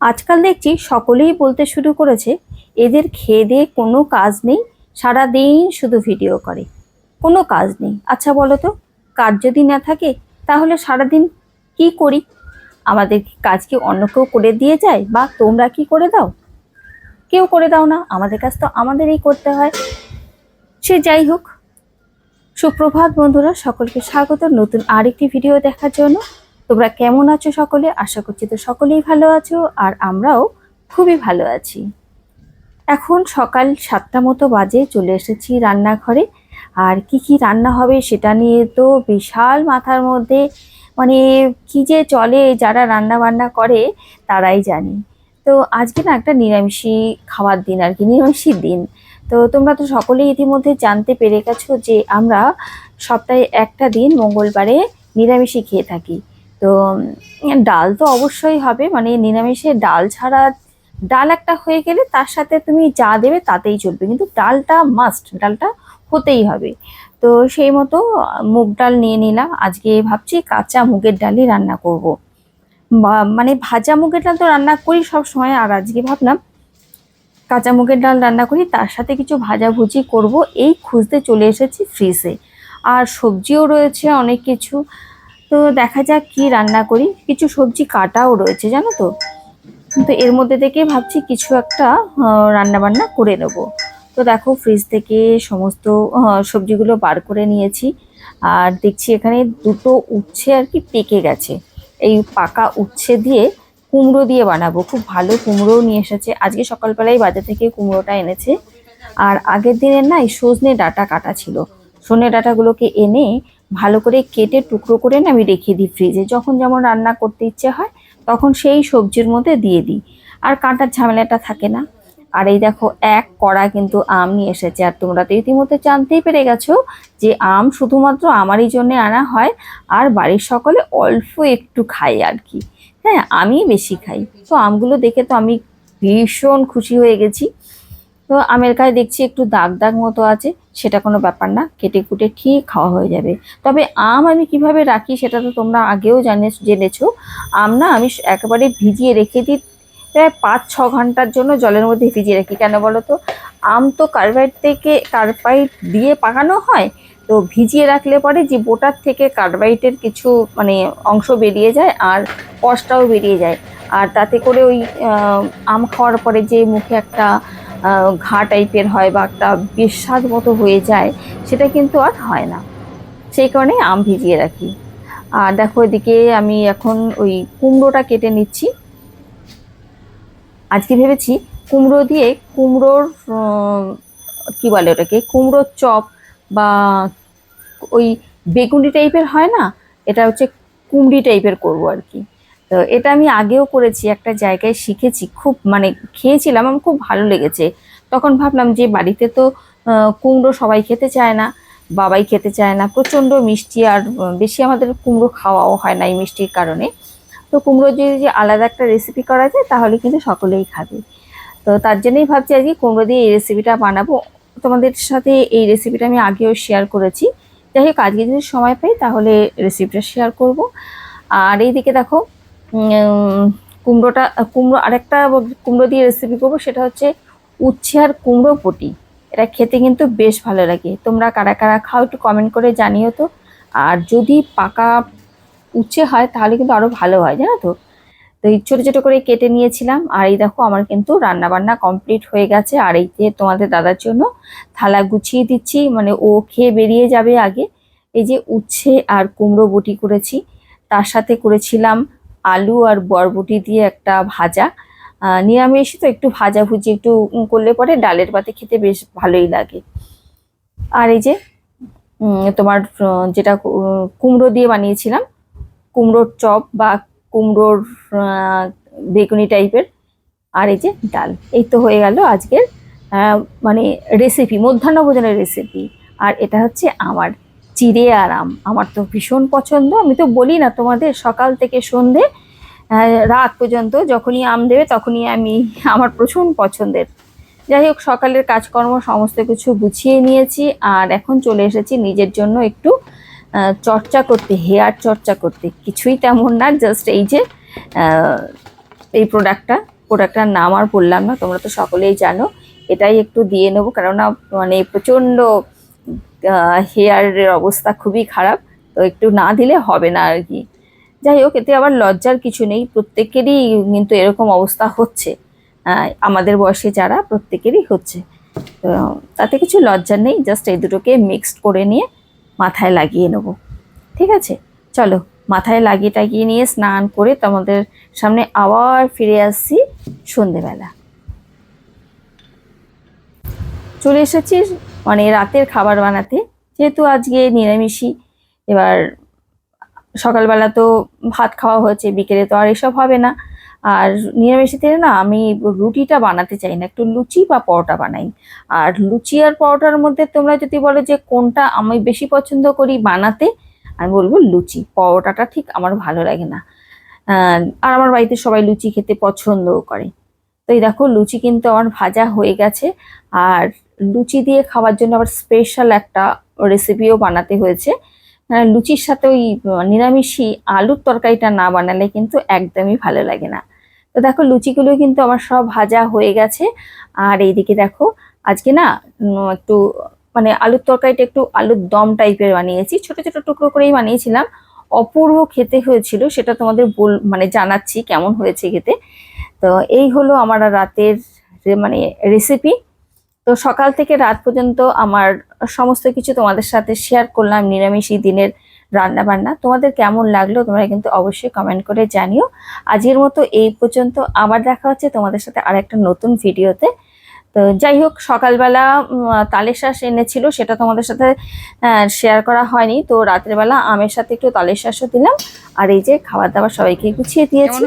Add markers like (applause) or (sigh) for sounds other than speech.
আজকাল দেখছি সকলেই বলতে শুরু করেছে, এদের খেয়ে দিয়ে কোনো কাজ নেই, সারাদিন শুধু ভিডিও করে। কোনো কাজ নেই। আচ্ছা বলো তো, কাজ যদি না থাকে, তাহলে সারাদিন কি করি? আমাদের কাজ কি অন্য কেউ করে দিয়ে যায়, বা তোমরা কি করে দাও? কেউ করে দাও না, আমাদের কাজ তো আমাদেরই করতে হয়। সে যাই হোক। সুপ্রভাত বন্ধুরা, সকলকে স্বাগত। নতুন আরেকটি ভিডিও দেখার জন্য তোমরা কেমন আছো সকলে? আশা করছি তো সকলেই ভালো আছো আর আমরাও খুবই ভালো আছি। এখন সকাল সাতটা মতো বাজে, চলে এসেছি রান্নাঘরে। আর কি কি রান্না হবে সেটা নিয়ে তো বিশাল মাথার মধ্যে মানে কি যে চলে যারা রান্না বান্না করে তারাই জানে। তো আজকে না একটা নিরামিষি খাওয়ার দিন আর কি নিরামিষি দিন। তো তোমরা তো সকলেই ইতিমধ্যে জানতে পেরে গেছো যে আমরা সপ্তাহে একটা দিন মঙ্গলবারে নিরামিষই খেয়ে থাকি। তো ডাল তো অবশ্যই হবে মানে নিরামিষে ডাল ছাড়া ডাল একটা হয়ে গেলে তার সাথে তুমি যা দেবে তাতেই চলবে, কিন্তু ডালটা মাস্ট ডালটা হতেই হবে তো সেই মতো, মুগ ডাল নিয়ে নিলাম, আজকে ভাবছি কাঁচা মুগের ডালই রান্না করব। মানে ভাজা মুগের ডাল তো রান্না করি সব সময়, আর আজকে ভাবলাম কাঁচা মুগের ডাল রান্না করি, তার সাথে কিছু ভাজাভুজি করব, এই খুঁজতে চলে এসেছি ফ্রিজে আর সবজিও রয়েছে অনেক কিছু তো দেখা যাক কি রান্না করি। কিছু সবজি কাটাও রয়েছে, জানো তো? তো এর মধ্যে থেকে ভাবছি কিছু একটা রান্না বান্না করে নেব। তো দেখো ফ্রিজ থেকে সমস্ত সবজিগুলো বার করে নিয়েছি। আর দেখছি এখানে দুটো উচ্ছে আর কি পেকে গেছে। এই পাকা উচ্ছে দিয়ে কুমড়ো দিয়ে বানাবো। খুব ভালো কুমড়োও নিয়ে এসেছে। আজকে সকালবেলায় বাজার থেকে কুমড়োটা এনেছে। আর আগের দিনের না এই সজনে ডাটা কাটা ছিল। সজনে ডাটাগুলোকে এনে ভালো করে কেটে টুকরো করে আমি রেখে দিই ফ্রিজে যখন যেমন রান্না করতে ইচ্ছে হয়, তখন সেই সবজির মধ্যে দিয়ে দিই। আর কাঁটার ঝামেলাটা থাকে না। আর এই দেখো, এক কড়া কিন্তু আম নিয়ে এসেছে। আর তোমরা তো ইতিমধ্যে জানতেই পেরে গেছো যে আম শুধুমাত্র আমারই জন্য আনা হয়, আর বাড়ির সকলে অল্প একটু খাই আর কি। হ্যাঁ আমি বেশি খাই। তো আমগুলো দেখে তো আমি ভীষণ খুশি হয়ে গেছি। তো আমের গায়ে দেখছি একটু দাগ দাগ মতো আছে। সেটা কোনো ব্যাপার না, কেটে কুটে ঠিক খাওয়া হয়ে যাবে। তবে আম আমি কীভাবে রাখি সেটা তো তোমরা আগেও জানে জেনেছো। আম না আমি একেবারে ভিজিয়ে রেখে দিই, প্রায় পাঁচ ছ ঘণ্টার জন্য জলের মধ্যে ভিজিয়ে রাখি। কেন বলো তো? আম তো কার্বাইড থেকে কার্বাইড দিয়ে পাকানো হয়, তো ভিজিয়ে রাখলে পরে যে বোটার থেকে কার্বাইটের কিছু মানে অংশ বেরিয়ে যায় আর কষটাও বেরিয়ে যায়। আর তাতে করে ওই আম খাওয়ার পরে যে মুখে একটা ঘা টাইপের হয় বা একটা বিস্বাদ মতো হয়ে যায়, সেটা কিন্তু আর হয় না। সেই কারণে আম ভিজিয়ে রাখি। আর দেখো এদিকে আমি এখন ওই কুমড়োটা কেটে নিচ্ছি। আজকে ভেবেছি কুমড়ো দিয়ে কুমড়োর কি বলে ওটাকে? কুমড়োর চপ বা ওই বেগুনি টাইপের হয় না? এটা হচ্ছে কুমড়ি টাইপের করব আর কি। তো এটা আমি আগেও করেছি, একটা জায়গায় শিখেছি, খুব মানে খেয়েছিলাম, আমার খুব ভালো লেগেছে। তখন ভাবলাম যে বাড়িতে তো কুমড়ো সবাই খেতে চায় না, বাবাই খেতে চায় না, প্রচণ্ড মিষ্টি আর বেশি আমাদের কুমড়ো খাওয়াও হয় না এই মিষ্টির কারণে। তো কুমড়ো যদি আলাদা একটা রেসিপি করা যায়, তাহলে কিন্তু সকলেই খাবে। তো তার জন্যই ভাবছি আজকে কুমড়ো দিয়ে এই রেসিপিটা বানাবো। তোমাদের সাথে এই রেসিপিটা আমি আগেও শেয়ার করেছি। যাই হোক, আজকে যদি সময় পাই, তাহলে রেসিপিটা শেয়ার করব। আর এইদিকে দেখো কুমড়োটা, কুমড়ো আরেকটা কুমড়ো দিয়ে রেসিপি করব, সেটা হচ্ছে উচ্ছে আর কুমড়ো পটি। এটা খেতে কিন্তু বেশ ভালো লাগে। তোমরা কারা কারা খাও একটু কমেন্ট করে জানিও তো। আর যদি পাকা উচ্ছে হয়, তাহলে কিন্তু আরও ভালো হয়, জানো তো? তো এই ছোটো ছোটো করে কেটে নিয়েছিলাম, আর এই দেখো আমার কিন্তু রান্না বান্না কমপ্লিট হয়ে গেছে। আর এই যে তোমাদের দাদার জন্য থালা গুছিয়ে দিচ্ছি মানে ও খেয়ে বেরিয়ে যাবে আগে। এই যে উচ্ছে আর কুমড়ো বটি করেছি, তার সাথে করেছিলাম আলু আর বরবটি দিয়ে একটা ভাজা। আহ, নিরামিষ তো একটু ভাজা ভুজি একটু করলে পরে ডালের পাতে খেতে বেশ ভালোই লাগে। আর এই যে তোমার যেটা কুমড়ো দিয়ে বানিয়েছিলাম কুমড়োর চপ বা কুমড়োর বেগুনি টাইপের। আর এই যে ডাল এই তো হয়ে গেল আজকের মানে রেসিপি মধ্যাহ্ন ভোজনের রেসিপি আর এটা হচ্ছে আমার। চিড়ে আরাম আমার তো ভীষণ পছন্দ। আমি তো বলি না তোমাদের, সকাল থেকে সন্ধে রাত পর্যন্ত যখনই আম দেবে তখনই আমি (laughs) আমার প্রচুর পছন্দের। যাই হোক, সকালের কাজকর্ম সমস্ত কিছু গুছিয়ে নিয়েছি আর এখন চলে এসেছি নিজের জন্য একটু চর্চা করতে, হেয়ার চর্চা করতে। কিছুই তেমন না জাস্ট এই যে এই প্রোডাক্টটা প্রোডাক্টটার নাম আর বললাম না, তোমরা তো সকলেই জানো। এটাই একটু দিয়ে নেব, কেননা মানে প্রচণ্ড হেয়ারের অবস্থা খুবই খারাপ, তো একটু না দিলে হবে না আর কি। যাই হোক, এতে আবার লজ্জার কিছু নেই, প্রত্যেকেরই কিন্তু এরকম অবস্থা হচ্ছে। আমাদের বয়সে যারা, প্রত্যেকেরই হচ্ছে। তাতে কিছু লজ্জা নেই জাস্ট এই দুটোকে মিক্সড করে নিয়ে মাথায় লাগিয়ে নেব। ঠিক আছে? চলো, মাথায় লাগিয়ে টাগিয়ে নিয়ে স্নান করে তোমাদের সামনে আবার ফিরে আসছি সন্ধেবেলা। চলে এসেছি মানে রাতের খাবার বানাতে। যেহেতু আজকে নিরামিষই, এবার সকালবেলা তো ভাত খাওয়া হয়েছে, বিকেলে তো আর এসব হবে না। আর নিরামিষিতে না আমি রুটিটা বানাতে চাই না, একটু লুচি বা পরোটা বানাই। আর লুচি আর পরোটার মধ্যে তোমরা যদি বলো যে কোনটা আমি বেশি পছন্দ করি বানাতে, আমি বলব লুচি, পরোটাটা ঠিক আমার ভালো লাগে না। আর আমার বাড়িতে সবাই লুচি খেতে পছন্দও করে। তো এই দেখো, লুচি কিন্তু আমার ভাজা হয়ে গেছে। আর লুচি দিয়ে খাওয়ার জন্য আবার স্পেশাল একটা রেসিপিও বানাতে হয়েছে। আহ, লুচির সাথে ওই নিরামিষই আলুর তরকারিটা না বানালে কিন্তু একদমই ভালো লাগে না। তো দেখো লুচিগুলো কিন্তু আমার সব ভাজা হয়ে গেছে। আর এইদিকে দেখো আজকে না একটু মানে আলুর তরকারিটা একটু আলুর দম টাইপের বানিয়েছি। ছোট ছোট টুকরো করেই বানিয়েছিলাম। অপূর্ব খেতে হয়েছিল সেটা তোমাদের বল মানে জানাচ্ছি কেমন হয়েছে খেতে। তো এই হলো আমার রাতের মানে রেসিপি তো সকাল থেকে রাত পর্যন্ত আমার সমস্ত কিছু তোমাদের সাথে শেয়ার করলাম নিরামিষই দিনের রান্না বান্না তোমাদের কেমন লাগল তোমরা কিন্তু অবশ্যই কমেন্ট করে জানিও। আজকের মতো এই পর্যন্ত আবার দেখা হচ্ছে তোমাদের সাথে আর একটা নতুন ভিডিওতে। তো যাই হোক, সকালবেলা তালের শ্বাস এনেছিল, সেটা তোমাদের সাথে শেয়ার করা হয়নি। তো রাতের বেলা আমের সাথে একটু তালের শ্বাসও দিলাম। আর এই যে খাবার দাবার সবাইকে গুছিয়ে দিয়েছি।